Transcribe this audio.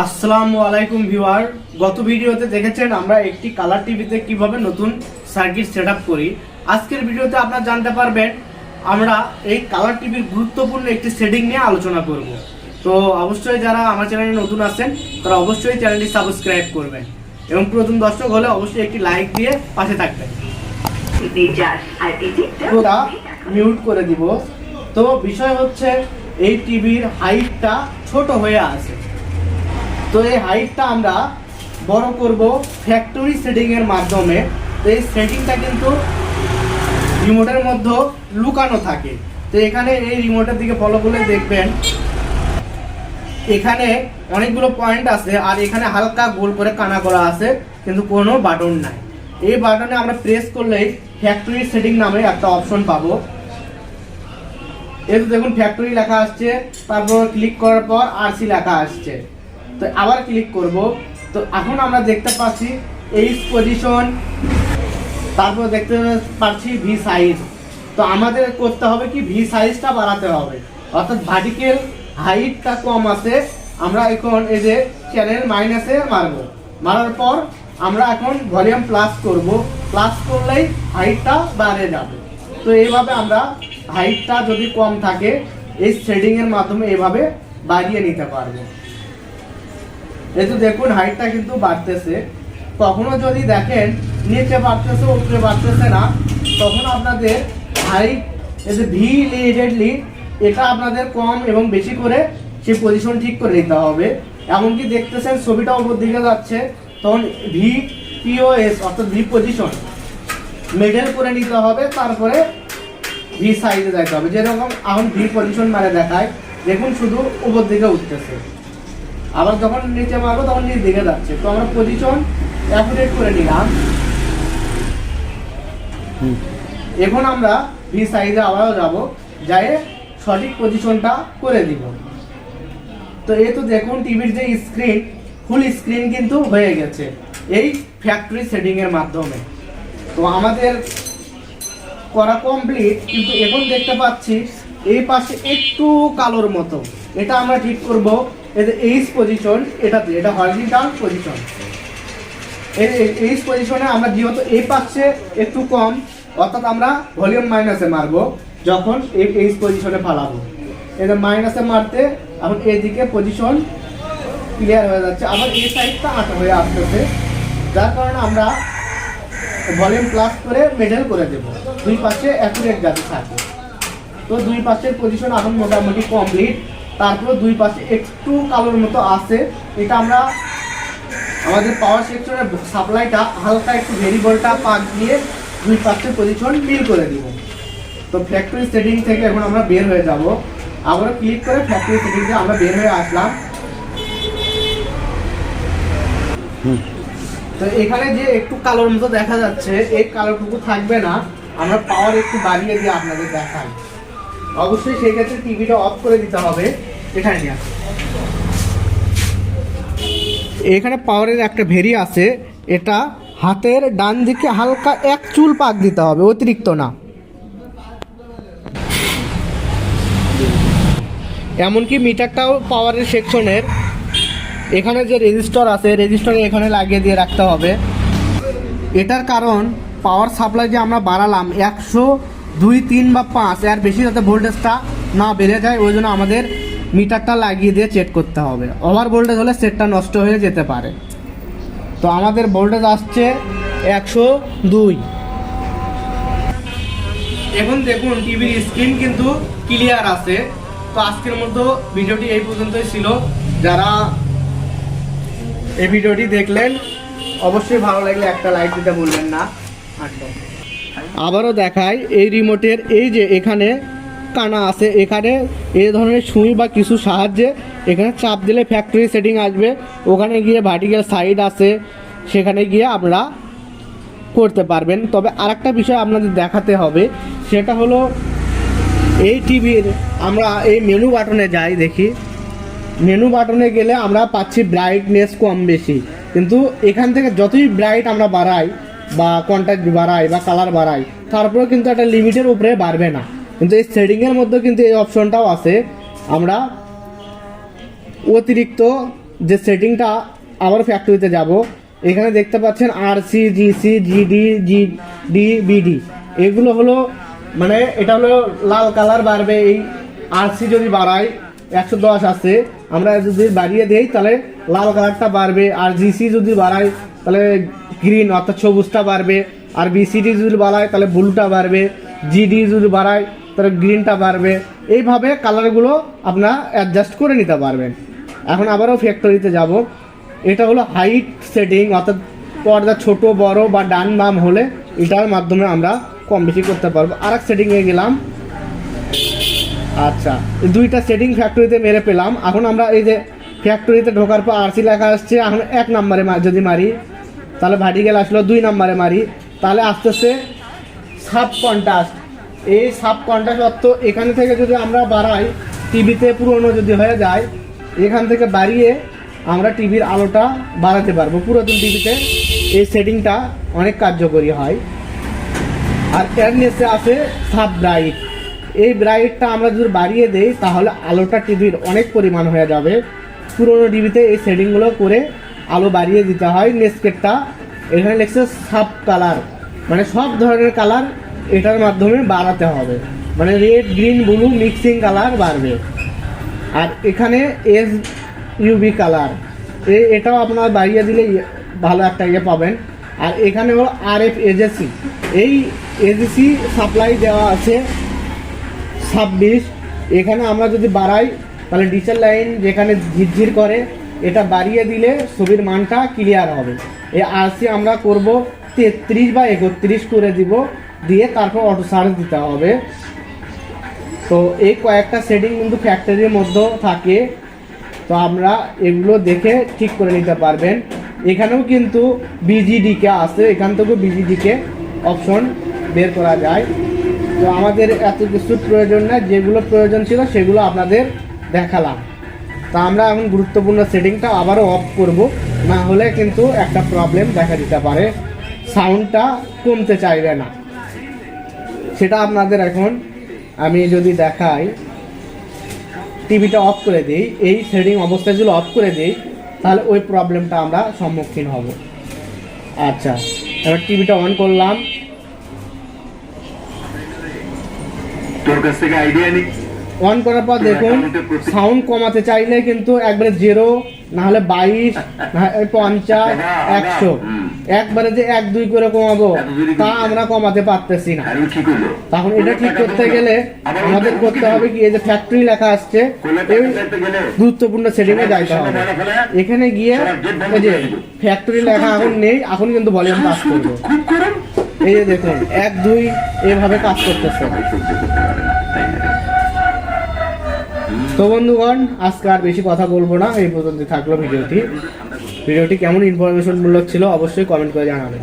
আসসালামু আলাইকুম ভিউয়ার। গত ভিডিওতে দেখেছেন আমরা একটি কালার টিভিতে কীভাবে নতুন সার্কিট সেট করি। আজকের ভিডিওতে আপনারা জানতে পারবেন আমরা এই কালার টিভির গুরুত্বপূর্ণ একটি সেটিং নিয়ে আলোচনা করব। তো অবশ্যই যারা আমার চ্যানেলে নতুন আছেন তারা অবশ্যই চ্যানেলটি সাবস্ক্রাইব করবেন। এবং প্রথম দর্শক হলে অবশ্যই একটি লাইক দিয়ে পাশে থাকবেন। পুরা মিউট করে দিব। তো বিষয় হচ্ছে এই টিভির হাইটটা ছোট হয়ে আছে। তো এই হাইটটা আমরা বড় করব ফ্যাক্টরি সেটিং এর মাধ্যমে। তো এই সেটিংটা কিন্তু রিমোটের মধ্যে লুকানো থাকে। তো এখানে এই রিমোটের দিকে ফলো করলে দেখবেন, এখানে অনেকগুলো পয়েন্ট আছে আর এখানে হালকা গোল করে কানা করা আছে, কিন্তু কোনো বাটন নাই। এই বাটনে আমরা প্রেস করলেই ফ্যাক্টরি সেটিং নামে একটা অপশন পাবো। এই দেখুন ফ্যাক্টরি লেখা আসছে, তারপর ক্লিক করার পর আরসি লেখা আসছে। তো আবার ক্লিক করব। তো এখন আমরা দেখতে পাচ্ছি এইচ পজিশন তারপর দেখতে পাচ্ছি ভি সাইজ তো আমাদের করতে হবে কি ভি সাইজটা বাড়াতে হবে। অর্থাৎ ভার্টিক্যাল হাইটটা কম আছে, আমরা এখন এই যে চ্যানেল মাইনাসে মারবো। মারার পর আমরা এখন ভলিউম প্লাস করব। প্লাস করলেই হাইটটা বাড়ে যাবে। তো এইভাবে আমরা হাইটটা যদি কম থাকে, এই শেডিং এর মাধ্যমে এভাবে বাড়িয়ে নিতে পারব। এই দেখুন হাইটটা কিন্তু বাড়তেছে। কখনো যদি দেখেন, নিচে বাড়তেছে, উপরে বাড়তেছে না, তখন আপনাদের হাইট এই যে ভি লিমিটেডলি এটা আপনাদের কম এবং বেশি করে সেই পজিশন ঠিক করে নিতে হবে। এমনকি দেখতেছেন ছবিটা উপর দিকে যাচ্ছে। তখন ভি পিওএস অর্থাৎ ভি পজিশন মেডেল করে নিতে হবে, তারপরে ভি সাইজে যেতে হবে। যেরকম এখন ভি পজিশন মানে দেখায়, দেখুন শুধু উপর দিকে উঠতেছে। আবার যখন নিচে মারবো তখন নিচ দিকে যাচ্ছে। তো আমরা পজিশন অ্যাকুরেট করে নিলাম। এখন আমরা ভি সাইজে আবারও যাব যাই সঠিক পজিশনটা করে দিব। তো এই তো দেখুন টিভির যে স্ক্রিন ফুল স্ক্রিন কিন্তু হয়ে গেছে এই ফ্যাক্টরি সেটিং এর মাধ্যমে। তো আমাদের করা কমপ্লিট কিন্তু এখন দেখতে পাচ্ছি এই পাশে একটু কালোর মতো। এটা আমরা ঠিক করব এতে এইচ পজিশন এটাতে এটা হরিজন্টাল পজিশন এইচ পজিশনে আমরা যেহেতু এই পাশে একটু কম, অর্থাৎ আমরা ভলিউম মাইনাসে মারবো, যখন এই এইচ পজিশনে ফালাবো। এটা মাইনাসে মারতে এখন এদিকে পজিশন ক্লিয়ার হয়ে যাচ্ছে। আবার এই সাইডটা আটা হয়ে আসতেছে, যার কারণে আমরা ভলিউম প্লাস করে মেডেল করে দেবো। দুই পাশে অ্যাকুরেট যাতে থাকে তো দুই পাশের পজিশন এখন মোটামুটি কমপ্লিট তারপরে দুই পাশে একটু কালোর মতো আছে। এটা আমরা আমাদের পাওয়ার সেকশনের সাপ্লাইটা হালকা একটু ভেরিয়েবলটা পাক দিয়ে দুই পাশে পজিশন মিল করে দিব। তো ফ্যাক্টরি সেটিং থেকে এখন আমরা বের হয়ে যাব। আবারও ক্লিক করে ফ্যাক্টরি সেটিংয়ে আমরা বের হয়ে আসলাম। তো এখানে যে একটু কালোর মতো দেখা যাচ্ছে এই কালোটুকু থাকবে না। আমরা পাওয়ার একটু বাড়িয়ে দিয়ে আপনাদের দেখাই। অবশ্যই সেই ক্ষেত্রে টিভিটা অফ করে দিতে হবে। এখানে নিয়ে। এখানে পাওয়ারের একটা ভেরি আছে। এটা হাতের ডান দিকে হালকা এক চুল পাক দিতে হবে, অতিরিক্ত না। এমনকি মিটারটাও পাওয়ারের সেকশনের এখানে যে রেজিস্টার আছে রেজিস্টার এখানে লাগিয়ে দিয়ে রাখতে হবে। এটার কারণ পাওয়ার সাপ্লাই যে আমরা বাড়ালাম, একশো দুই, তিন বা পাঁচ, এর বেশি যাতে ভোল্টেজটা না বেড়ে যায়, ওই জন্য আমাদের মিটারটা লাগিয়ে দিয়ে চেক করতে হবে। ওভার ভোল্টেজ হলে সেটটা নষ্ট হয়ে যেতে পারে। তো আমাদের ভোল্টেজ আসছে একশো দুই। এখন দেখুন টিভির স্ক্রিন কিন্তু ক্লিয়ার আছে। তো আজকের মতো ভিডিওটি এই পর্যন্তই ছিল। যারা এই ভিডিওটি দেখলেন, অবশ্যই ভালো লাগলে একটা লাইক দিতে ভুলবেন না। আচ্ছা। আবারও দেখাই, এই রিমোটের এই যে এখানে কানা আছে, এখানে এই ধরনের সুই বা কিছু সাহায্যে এখানে চাপ দিলে ফ্যাক্টরি সেটিং আসবে। ওখানে গিয়ে ভার্টিক্যাল সাইড আছে, সেখানে গিয়ে আমরা করতে পারবেন। তবে আরেকটা বিষয় আপনাদের দেখাতে হবে, সেটা হলো এই টিভির আমরা এই মেনু বাটনে যাই দেখি। মেনু বাটনে গেলে আমরা পাচ্ছি ব্রাইটনেস কম বেশি। কিন্তু এখান থেকে যতই ব্রাইট আমরা বাড়াই বা কন্ট্রাক্ট বাড়াই বা কালার বাড়াই তারপরেও কিন্তু একটা লিমিটের উপরে বাড়বে না। কিন্তু এই সেটিংয়ের মধ্যে কিন্তু এই অপশনটাও আছে। আমরা অতিরিক্ত যে সেটিংটা আবার ফ্যাক্টরিতে যাব, এখানে দেখতে পাচ্ছেন আর C G C GD G D BD এগুলো হলো মানে এটা হলো লাল কালার বাড়বে, এই আর সি যদি বাড়াই একশো দশ আছে। আমরা যদি বাড়িয়ে দেই, তাহলে লাল কালারটা বাড়বে। আর জিসি যদি বাড়াই তাহলে গ্রিন অর্থাৎ সবুজটা বাড়বে। আর বিসিডি যদি বাড়ায়, তাহলে ব্লুটা বাড়বে। জিডি যদি বাড়ায়, তাহলে গ্রিনটা বাড়বে। এইভাবে কালারগুলো আপনারা অ্যাডজাস্ট করে নিতে পারবেন। এখন আবারও ফ্যাক্টরিতে যাব। এটা হলো হাইট সেটিং অর্থাৎ পর্দা ছোট, বড় বা ডান বাম হলে এটার মাধ্যমে আমরা কম বেশি করতে পারব। আর এক সেটিংয়ে গেলাম। আচ্ছা দুইটা সেটিং ফ্যাক্টরিতে মেরে পেলাম। এখন আমরা এই যে ফ্যাক্টরিতে ঢোকার পর আরসি লেখা আসছে। এখন এক নম্বরে যদি মারি তাহলে ভার্টিক্যাল আসলো দুই নম্বরে মারি। তাহলে আস্তে আস্তে সাব কন্ট্রাস্ট এই সাব কন্ট্রাস্ট অর্থ এখান থেকে যদি আমরা বাড়াই, টিভিতে পুরনো যদি হয়ে যায়, এখান থেকে বাড়িয়ে আমরা টিভির আলোটা বাড়াতে পারব। পুরাতন টিভিতে এই সেটিংটা অনেক কার্যকরী হয়। আর এর নিচে আছে সাব ব্রাইট এই ব্রাইটটা আমরা যদি বাড়িয়ে দেই, তাহলে আলোটা টিভির অনেক পরিমাণ হয়ে যাবে। পুরোনো টিভিতে এই সেটিংগুলো করে আলো বাড়িয়ে দিতে হয় নেসকেটটা এখানে লিখছে সাব কালার মানে সব ধরনের কালার এটার মাধ্যমে বাড়াতে হবে। মানে red green blue mixing colour বাড়বে। আর এখানে এস ইউবি কালার এ, এটাও আপনার বাড়িয়ে দিলে ইয়ে- ভালো একটা ইয়ে পাবেন। আর এখানে হলো আর এফ এজেসি এই এজেসি সাপ্লাই দেওয়া আছে ছাব্বিশ। এখানে আমরা যদি বাড়াই, তাহলে ডিসেল লাইন যেখানে ঝিরঝির করে এটা বাড়িয়ে দিলে ছবির মানটা ক্লিয়ার হবে। এই আরসি আমরা করব তেত্রিশ বা একত্রিশ করে দিব, দিয়ে তারপর অটো চার্জ দিতে হবে। তো এই কয়েকটা সেটিং কিন্তু ফ্যাক্টরির মধ্যেও থাকে। তো আমরা এগুলো দেখে ঠিক করে নিতে পারবেন। এখানেও কিন্তু বিজিডিকে আছে, এখান থেকেও বিজিডিকে অপশন বের করা যায়। তো আমাদের এত কিছুর প্রয়োজন না যেগুলো প্রয়োজন ছিল সেগুলো আপনাদের দেখালাম। তা আমরা এখন গুরুত্বপূর্ণ সেটিংটা আবারও অফ করব। না হলে কিন্তু একটা প্রবলেম দেখা দিতে পারে। সাউন্ডটা কমতে চাইবে না। সেটা আপনাদের এখন আমি যদি দেখাই টিভিটা অফ করে দিই, এই সেটিং অবস্থায় যদি অফ করে দিই, তাহলে ওই প্রবলেমটা আমরা সম্মুখীন হব। আচ্ছা এবার টিভিটা অন করলাম। তোর কাছ থেকে আইডিয়া অন করার পর দেখুন সাউন্ড কমাতে চাইলে কিন্তু একবারে জিরো না হলে বাইশ পঞ্চাশ একশো। একবারে যে এক দুই করে কমাবো তা আমরা কমাতে পারতেছি না। তখন এটা ঠিক করতে গেলে আমাদের করতে হবে কি এই যে ফ্যাক্টরি লেখা আসছে এই গুরুত্বপূর্ণ সেটিংয়ে যাইতে হবে। এখানে গিয়ে এই যে ফ্যাক্টরি লেখা এখন নেই এখন কিন্তু ভলিউম কাজ করব। এই যে দেখুন এক দুই এভাবে কাজ করতেছে সহ্য করতে পারে না তাই না তো বন্ধুগণ, আজকে আর বেশি কথা বলব না, এই পর্যন্ত থাকল ভিডিওটি। ভিডিওটি কেমন ইনফরমেশন মূলক ছিল, অবশ্যই কমেন্ট করে জানাবেন।